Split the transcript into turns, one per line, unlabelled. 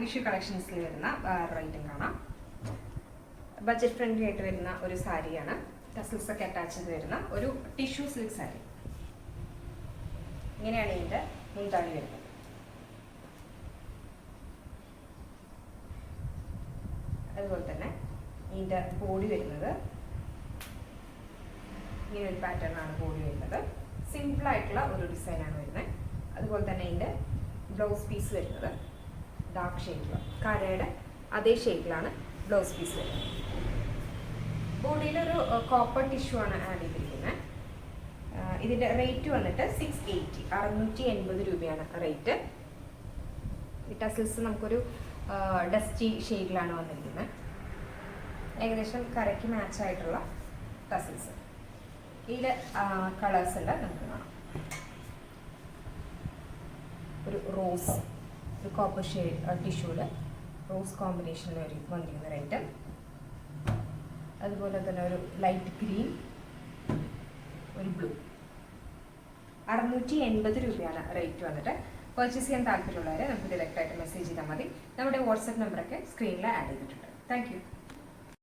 വിഷു കളക്ഷൻസിൽ വരുന്ന വേറൊരു ഐറ്റം കാണാം. ബഡ്ജറ്റ് ഫ്രണ്ട്ലി ആയിട്ട് വരുന്ന ഒരു സാരിയാണ്. ടസിൽസ് ഒക്കെ അറ്റാച്ച് ചെയ്ത് വരുന്ന ഒരു ടിഷ്യൂ സിൽക്ക് സാരി. ഇങ്ങനെയാണ് ഇതിന്റെ മുന്താണി വരുന്നത്. അതുപോലെ തന്നെ ഇതിന്റെ ബോഡി വരുന്നത്. ഇങ്ങനെ ഒരു പാറ്റേൺ ആണ് ബോഡി വരുന്നത്. സിമ്പിൾ ആയിട്ടുള്ള ഒരു ഡിസൈനാണ് വരുന്നത്. അതുപോലെ തന്നെ ഇതിന്റെ ബ്ലൗസ് പീസ് വരുന്നത്. ഡാർക്ക് ഷെയ്ഡിൽ കരയുടെ അതേ ഷെയ്ഡിലാണ് ബ്ലൗസ് പീസ് വരുന്നത് ബോഡിയിലൊരു കോപ്പർ ടിഷ്യൂ ആണ് ആഡ് ചെയ്തിരിക്കുന്നത് ഇതിന്റെ റേറ്റ് വന്നിട്ട് സിക്സ് എയ്റ്റി അറുന്നൂറ്റി എൺപത് രൂപയാണ് റേറ്റ് ഈ ടസിൽസ് നമുക്കൊരു ഡസ്റ്റി ഷെയ്ഡിലാണ് വന്നിരിക്കുന്നത് ഏകദേശം കരയ്ക്ക് മാച്ച് ആയിട്ടുള്ള ടസിൽസ് ഇതിൽ കളേഴ്സ് ഉണ്ട് നമുക്ക് കാണാം. ഒരു റോസ് ഒരു കോപ്പർ ഷെയ്ഡ് ടിഷ്യൂൽ റോസ് കോമ്പിനേഷനിൽ ഒരു വന്നിരിക്കുന്ന ഒരു ഐറ്റം അതുപോലെ തന്നെ ഒരു ലൈറ്റ് ഗ്രീൻ ഒരു ബ്ലൂ അറുന്നൂറ്റി എൺപത് രൂപയാണ് റേറ്റ് വന്നിട്ട്. പർച്ചേസ് ചെയ്യാൻ താല്പര്യമുള്ളവരെ നമുക്ക് ഡയറക്റ്റ് ആയിട്ട് മെസ്സേജ് ചെയ്താൽ മതി. നമ്മുടെ വാട്സപ്പ് നമ്പറൊക്കെ സ്ക്രീനിൽ ആഡ് ചെയ്തിട്ടുണ്ട്. താങ്ക്